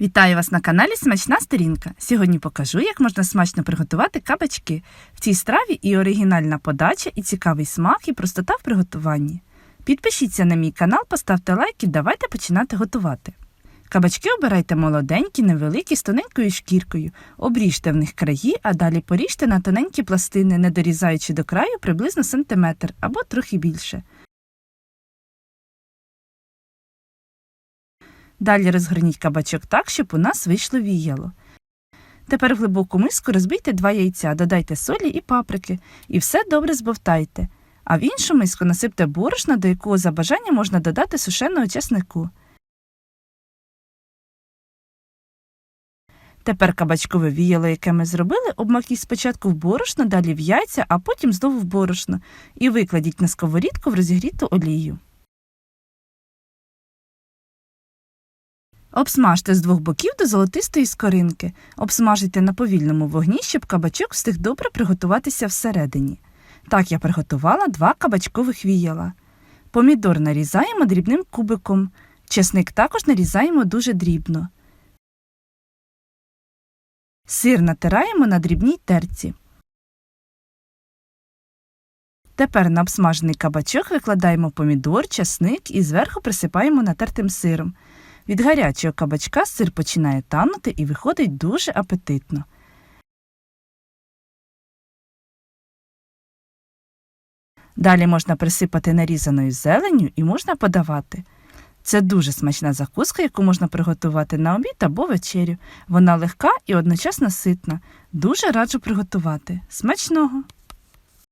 Вітаю вас на каналі Смачна сторінка. Сьогодні покажу, як можна смачно приготувати кабачки. В цій страві і оригінальна подача, і цікавий смак, і простота в приготуванні. Підпишіться на мій канал, поставте лайк і давайте починати готувати. Кабачки обирайте молоденькі, невеликі, з тоненькою шкіркою. Обріжте в них краї, а далі поріжте на тоненькі пластини, не дорізаючи до краю приблизно сантиметр або трохи більше. Далі розгорніть кабачок так, щоб у нас вийшло віяло. Тепер в глибоку миску розбийте два яйця, додайте солі і паприки і все добре збовтайте. А в іншу миску насипте борошна, до якого за бажанням можна додати сушеного чеснику. Тепер кабачкове віяло, яке ми зробили, обмакніть спочатку в борошно, далі в яйця, а потім знову в борошно і викладіть на сковорідку в розігріту олію. Обсмажте з двох боків до золотистої скоринки. Обсмажуйте на повільному вогні, щоб кабачок встиг добре приготуватися всередині. Так я приготувала два кабачкових віяла. Помідор нарізаємо дрібним кубиком. Чесник також нарізаємо дуже дрібно. Сир натираємо на дрібній терці. Тепер на обсмажений кабачок викладаємо помідор, чесник і зверху присипаємо натертим сиром. Від гарячого кабачка сир починає танути і виходить дуже апетитно. Далі можна присипати нарізаною зеленню і можна подавати. Це дуже смачна закуска, яку можна приготувати на обід або вечерю. Вона легка і одночасно ситна. Дуже раджу приготувати. Смачного!